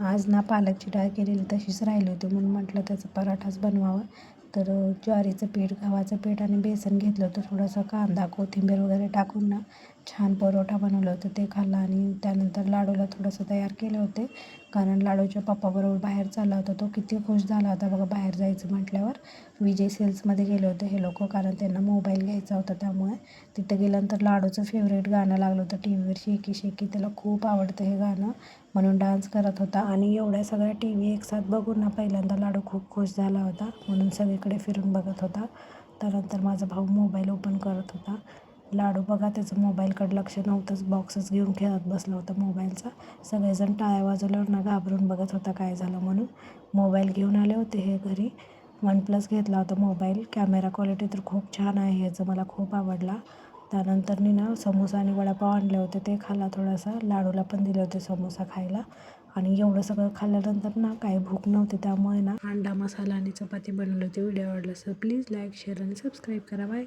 आज ना पालकची डाळ केलेली तशीच राहिली होती म्हणून म्हटलं त्याचा पराठाच बनवावा. तर ज्वारीचं पीठ गव्हाचं पीठ आणि बेसन घेतलं होतं थोडंसं कांदा कोथिंबीर वगैरे टाकून ना छान परोठा बनवलं होतं. ते खाल्लं आणि त्यानंतर लाडूला थोडंसं तयार केले होते कारण लाडूच्या पप्पाबरोबर बाहेर चालला होता तो. किती खुश झाला होता बघा बाहेर जायचं म्हटल्यावर. विजय सेल्समध्ये गेले होते हे लोक कारण त्यांना मोबाईल घ्यायचा होता त्यामुळे. तिथे गेल्यानंतर लाडूचं फेवरेट गाणं लागलं होतं टी व्हीवर शेकी शेकी. त्याला खूप आवडतं हे गाणं. म्हणून डान्स करत होता. आणि एवढ्या सगळ्या टी व्ही एकसाथ बघून ना पहिल्यांदा लाडू खूप खुश झाला होता. म्हणून सगळीकडे फिरून बघत होता. त्यानंतर माझा भाऊ मोबाईल ओपन करत होता. लाडू बघा त्याचं मोबाईलकडे लक्ष नव्हतंच. बॉक्सच घेऊन खेळत बसला होता मोबाईलचा. सगळेजण टाळ्या वाजवल्यावर ना घाबरून बघत होता काय झालं म्हणून. मोबाईल घेऊन आले होते हे घरी. वन प्लस घेतला होता मोबाईल. कॅमेरा क्वालिटी तर खूप छान आहे ह्याचं मला खूप आवडला. त्यानंतर मी ना समोसा आणि वडापाव आणले होते. ते खाल्ला थोडासा. लाडूला पण दिले होते समोसा खायला. आणि एवढं सगळं खाल्ल्यानंतर ना काही भूक नव्हती. त्यामुळे ना अंडा मसाला आणि चपाती बनवली होती. व्हिडिओ आवडला असं प्लीज लाईक शेअर आणि सबस्क्राईब करा. बाय.